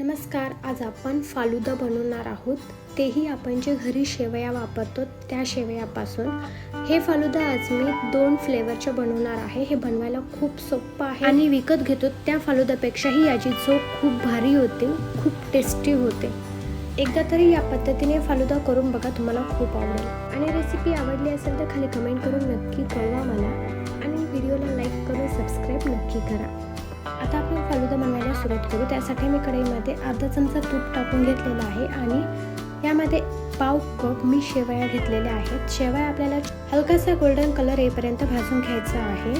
नमस्कार आज आपण फालुदा बनवणार आहोत. तेही आपण जे घरी शेवया वापरतो त्या शेवयापासून. हे फालुदा आज मी दोन फ्लेवरचे बनवणार आहे. हे बनवायला खूप सोपं आहे. आणि विकत घेतो त्या फालुदापेक्षाही याची चव खूप भारी होते खूप टेस्टी होते. एकदा तरी या पद्धतीने फालुदा करून बघा तुम्हाला खूप आवडेल. आणि रेसिपी आवडली असेल तर खाली कमेंट करून नक्की कळवा मला. आणि व्हिडिओला लाईक करून सबस्क्राईब नक्की करा. आता आपण सुरुवात करू. त्यासाठी मी कढईमध्ये अर्धा चमचा तूप टाकून घेतलेला आहे आणि यामध्ये पाव कप मी शेवया घेतलेल्या आहेत. शेवया आपल्याला हलकासा गोल्डन कलर येईपर्यंत भाजून घ्यायचा आहे.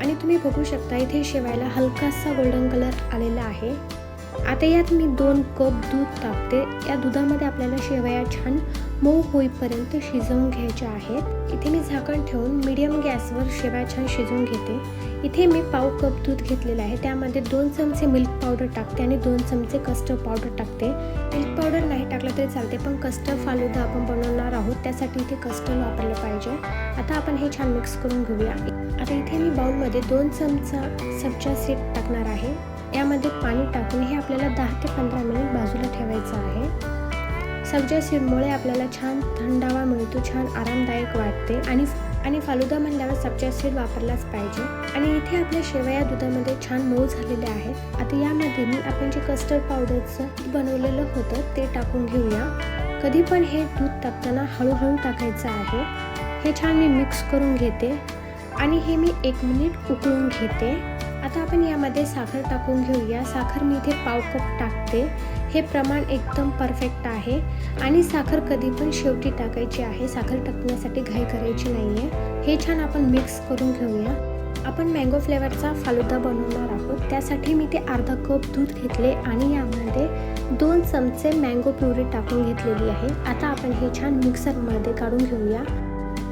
आणि तुम्ही बघू शकता इथे शेवयाला हलकासा गोल्डन कलर आलेला आहे. आता यात मी दोन कप दूध टाकते. या दुधामध्ये आपल्याला शेवया छान मऊ होईपर्यंत शिजवून घ्यायच्या आहेत. इथे मी झाकण ठेवून मीडियम गॅसवर शेवया छान शिजवून घेते. इथे मी पाव कप दूध घेतलेलं आहे. त्यामध्ये दोन चमचे मिल्क पावडर टाकते आणि दोन चमचे कस्टर्ड पावडर टाकते. मिल्क पावडर नाही टाकलं तरी चालते पण कस्टर्ड फालुदा आपण बनवणार आहोत. त्यासाठी इथे कस्टर्ड वापरलं पाहिजे. आता आपण हे छान मिक्स करून घेऊया. आता इथे मी बाउलमध्ये दोन चमचा सब्जा सीड टाकणार आहे. यामध्ये पाणी टाकून हे आपल्याला दहा ते पंधरा मिनिट बाजूला ठेवायचं आहे. सब्जा सीडमुळे आपल्याला छान थंडावा मिळतो छान आरामदायक वाटते आणि आणि फालुदा म्हणल्यावर सब्जा सीड वापरलाच पाहिजे. आणि इथे आपल्या शेवया दुधामध्ये छान मऊ झालेल्या आहेत. आता यामध्ये मी आपण जे कस्टर्ड पावडरचं बनवलेलं होतं ते टाकून घेऊया. कधी पण हे दूध टाकताना हळूहळू टाकायचं आहे. हे छान मी मिक्स करून घेते. आणि हे मी एक मिनिट उकळून घेते. आता आपण यामध्ये साखर टाकून घेऊया. साखर मी इथे पाव कप टाकते. हे प्रमाण एकदम परफेक्ट आहे. आणि साखर कधी पण शेवटी टाकायची आहे. साखर टाकण्यासाठी घाई करायची नाही आहे हे छान आपण मिक्स करून घेऊया. आपण मँगो फ्लेवरचा फालुदा बनवणार आहोत. त्यासाठी मी ते अर्धा कप दूध घेतले आणि यामध्ये दोन चमचे मँगो प्युरी टाकून घेतलेली आहे. आता आपण हे छान मिक्सरमध्ये काढून घेऊया.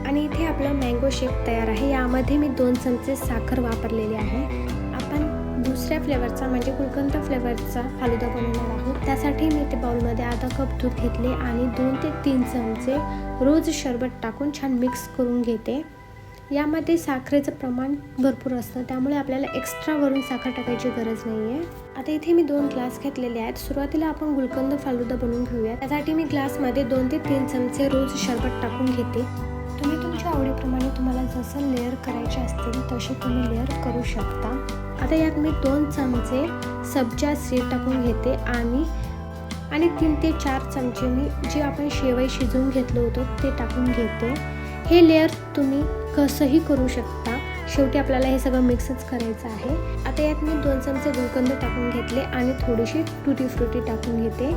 आणि इथे आपलं मँगो शेक तयार आहे. यामध्ये मी दोन चमचे साखर वापरलेली आहे. दुसऱ्या फ्लेवरचा म्हणजे गुलकंद फ्लेवरचा फालुदा बनवणार आहोत. त्यासाठी मी ते बाउलमध्ये अर्धा कप दूध घेतले आणि दोन ते तीन चमचे रोज शरबत टाकून छान मिक्स करून घेते. यामध्ये साखरेचं प्रमाण भरपूर असतं त्यामुळे आपल्याला एक्स्ट्रा वरून साखर टाकायची गरज नाही आहे आता इथे मी दोन ग्लास घेतलेले आहेत. सुरुवातीला आपण गुलकंद फालुदा बनवून घेऊया त्यासाठी मी ग्लासमध्ये दोन ते तीन चमचे रोज शरबत टाकून घेते. तुमच्या आवडीप्रमाणे तुम्हाला जसं लेअर करायचे असतील तसे तुम्ही लेअर करू शकता. आता यात मी दोन चमचे सब्जा सीड टाकून घेते आणि आणि तीन ते चार चमचे मी जे आपण शेवई शिजवून घेतलं होतं ते टाकून घेते. हे लेअर तुम्ही कसंही करू शकता. शेवटी आपल्याला हे सगळं मिक्सच करायचं आहे. आता यात मी दोन चमचे गुलकंद टाकून घेतले आणि थोडीशी टुटी फ्रुटी टाकून घेते.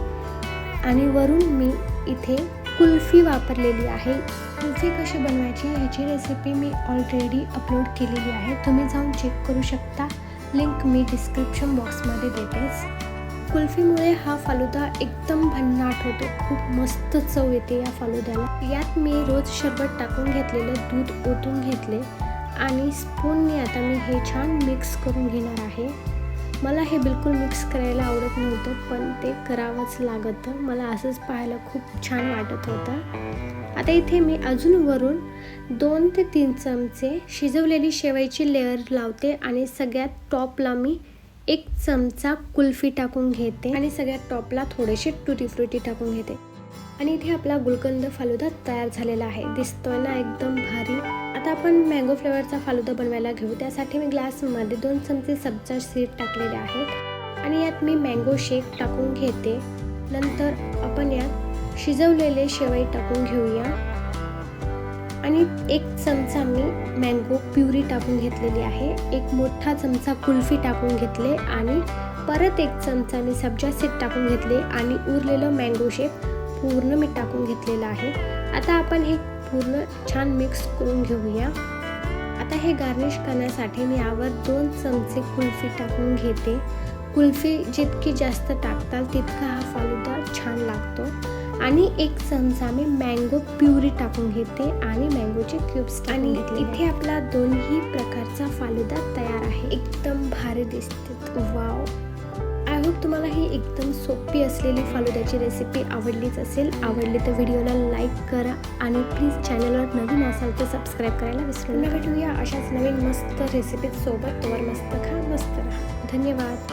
आणि वरून मी इथे कुल्फी वापरलेली आहे. कुल्फी कशी बनवायची ह्याची रेसिपी मी ऑलरेडी अपलोड केलेली आहे. तुम्ही जाऊन चेक करू शकता. लिंक मी डिस्क्रिप्शन बॉक्समध्ये देतेच. कुल्फीमुळे हा फालुदा एकदम भन्नाट होतो. खूप मस्त चव येते या फालुद्याला. यात मी रोज शरबत टाकून घेतलेलं दूध ओतून घेतले आणि स्पूनने आता मी हे छान मिक्स करून घेणार आहे. मला हे बिलकुल मिक्स करायला आवडत नव्हतं पण ते करावंच लागतं. मला असंच पाहायला खूप छान वाटत होतं. आता इथे मी अजून वरून दोन ते तीन चमचे शिजवलेली शेवायची लेअर लावते आणि सगळ्यात टॉपला मी एक चमचा कुल्फी टाकून घेते आणि सगळ्यात टॉपला थोडेसे टुटी फ्रुटी टाकून घेते. आणि इथे आपला गुलकंद फालुदा तयार झालेला आहे. दिसतोय ना एकदम भारी. आता आपण मँगो फ्लेवरचा फालुदा बनवायला घेऊ. त्यासाठी मी ग्लासमध्ये दोन चमचे सब्जा सीड टाकलेले आहेत. आणि यात मी मँगो शेक टाकून घेते. नंतर आपण यात शिजवलेले शेवई टाकून घेऊया. आणि एक चमचा मी मँगो प्युरी टाकून घेतलेली आहे. एक मोठा चमचा कुल्फी टाकून घेतले आणि परत एक चमचा मी सब्जा सीड टाकून घेतले आणि उरलेलं मँगो शेप पूर्ण मी टाकून घेतलेलं आहे. आता आपण हे पूर्ण छान मिक्स करून घेऊया. आता हे गार्निश करण्यासाठी मी यावर दोन चमचे कुल्फी टाकून घेते. कुल्फी जितकी जास्त टाकताल तितका हा फालुदा छान लागतो. आणि एक चमचा मी मँगो प्युरी टाकून घेते आणि मँगोचे क्यूब्स आणि इथे आपला दोन्ही प्रकारचा फालुदा तयार आहे. एकदम भारी दिसते. वाव आय होप तुम्हाला ही एकदम सोपी असलेली फालुद्याची रेसिपी आवडलीच असेल. आवडली तर व्हिडिओला लाईक करा आणि प्लीज चॅनलवर नवीन असाल तर सबस्क्राईब करायला विसरू नका. भेटूया अशाच नवीन मस्त रेसिपीज सोबत. तोवर मस्त खा मस्त राहा. धन्यवाद.